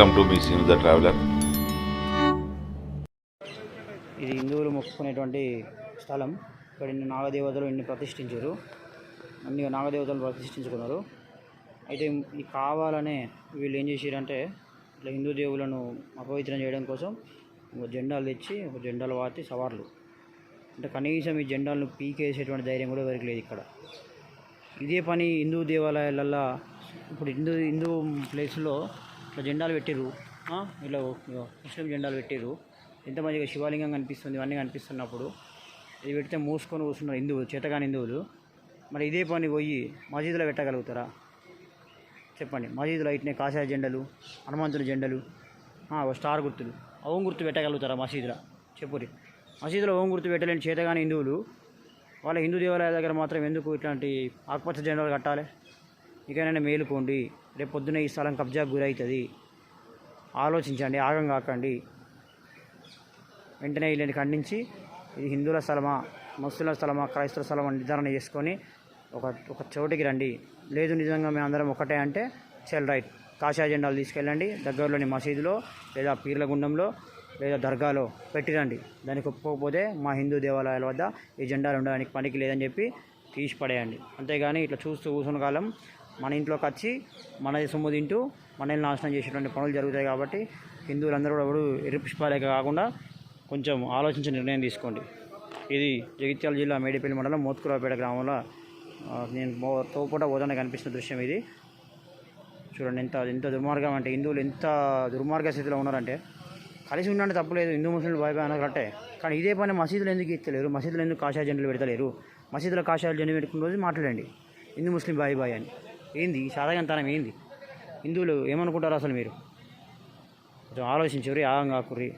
Welcome to మీ scene the traveller ఇది హిందువులు మొక్కుకునేటువంటి స్థలం. ఇక్కడ ఇన్ని నాగదేవతలు ఇన్ని ప్రతిష్ఠించారు. అన్ని నాగదేవతలు ప్రతిష్ఠించుకున్నారు. అయితే ఈ కావాలనే వీళ్ళు ఏం చేశారంటే ఇట్లా హిందూ దేవులను అపవిత్రం చేయడం కోసం ఒక జెండాలు తెచ్చి ఒక జెండాలు వాతి సవార్లు. అంటే కనీసం ఈ జెండాలను పీకేసేటువంటి ధైర్యం కూడా ఎవరికి లేదు ఇక్కడ. ఇదే పని హిందూ దేవాలయాలల్లో ఇప్పుడు హిందూ హిందూ ప్లేస్లో ఇట్లా జెండాలు పెట్టిర్రు. ఇట్లా ఇలా ముస్లిం జెండాలు పెట్టిర్రు. ఎంత మంచిగా శివలింగం కనిపిస్తుంది ఇవన్నీ కనిపిస్తున్నప్పుడు. ఇది పెడితే మూసుకొని కూర్చున్నారు హిందువులు చేతగాని హిందువులు. మరి ఇదే పని పోయి మసీదులో పెట్టగలుగుతారా? చెప్పండి. మసీదులో ఇట్నే కాషాయ జెండలు హనుమంతుల జెండలు స్టార్ గుర్తులు. ఓం గుర్తు పెట్టగలుగుతారా మసీదులో? చెప్పురి. మసీదులో ఓం గుర్తు పెట్టలేని చేతగాని హిందువులు వాళ్ళ హిందూ దేవాలయాల దగ్గర మాత్రం ఎందుకు ఇట్లాంటి ఆకుపచ్చ జెండాలు కట్టాలి? ఇకనైనా మేలుకోండి రేపు పొద్దున ఈ స్థలం కబ్జాకు గురవుతుంది ఆలోచించండి ఆగం కాకండి. వెంటనే వీళ్ళని ఖండించి ఇది హిందువుల స్థలమా ముస్లింల స్థలమా క్రైస్తవ స్థలమా నిర్ధారణ చేసుకొని ఒక ఒక చోటికి రండి. లేదు నిజంగా మేము అందరం ఒకటే అంటే సెల్ రైట్. కాషా జెండాలు తీసుకెళ్ళండి దగ్గరలోని మసీదులో లేదా పీర్ల గుండంలో లేదా దర్గాలో పెట్టిరండి. దానికి ఒప్పుకోకపోతే మా హిందూ దేవాలయాల వద్ద ఈ జెండాలు ఉండడానికి పనికి లేదని చెప్పి తీసి పడేయండి అంతేగాని ఇట్లా చూస్తూ కూర్చున్న కాలం మన ఇంట్లోకి వచ్చి మన సొమ్ము తింటూ మనల్ని నాశనం చేసేటువంటి పనులు జరుగుతాయి కాబట్టి హిందువులందరూ కూడా ఎవరు ఎరుపుష్పాలేక కాకుండా కొంచెం ఆలోచించి నిర్ణయం తీసుకోండి. ఇది జగిత్యాల జిల్లా మేడిపల్లి మండలం మోత్కురావుపేట గ్రామంలో నేను తోపూట తోపుట పోతానే కనిపిస్తున్న దృశ్యం ఇది. చూడండి ఎంత ఎంత దుర్మార్గం అంటే హిందువులు ఎంత దుర్మార్గ స్థితిలో ఉన్నారంటే కలిసి ఉండండి తప్పలేదు హిందూ ముస్లింలు బాయ్ బాయ్ కరెక్టే కానీ ఇదే పని మసీదులు ఎందుకు ఇస్తలేరు మసీదులు ఎందుకు కాషాయ జెండలు పెడతలేరు? మసీదులో కాషాయ జెండలు పెట్టుకున్న రోజు మాట్లాడండి. హిందూ ముస్లిం బాయ్ బాయ్ అని ఏంది? ఈ సాధారణతనం ఏంది? హిందువులు ఏమనుకుంటారు అసలు మీరు? కొంచెం ఆలోచించరు ఆగం కాకుర్రి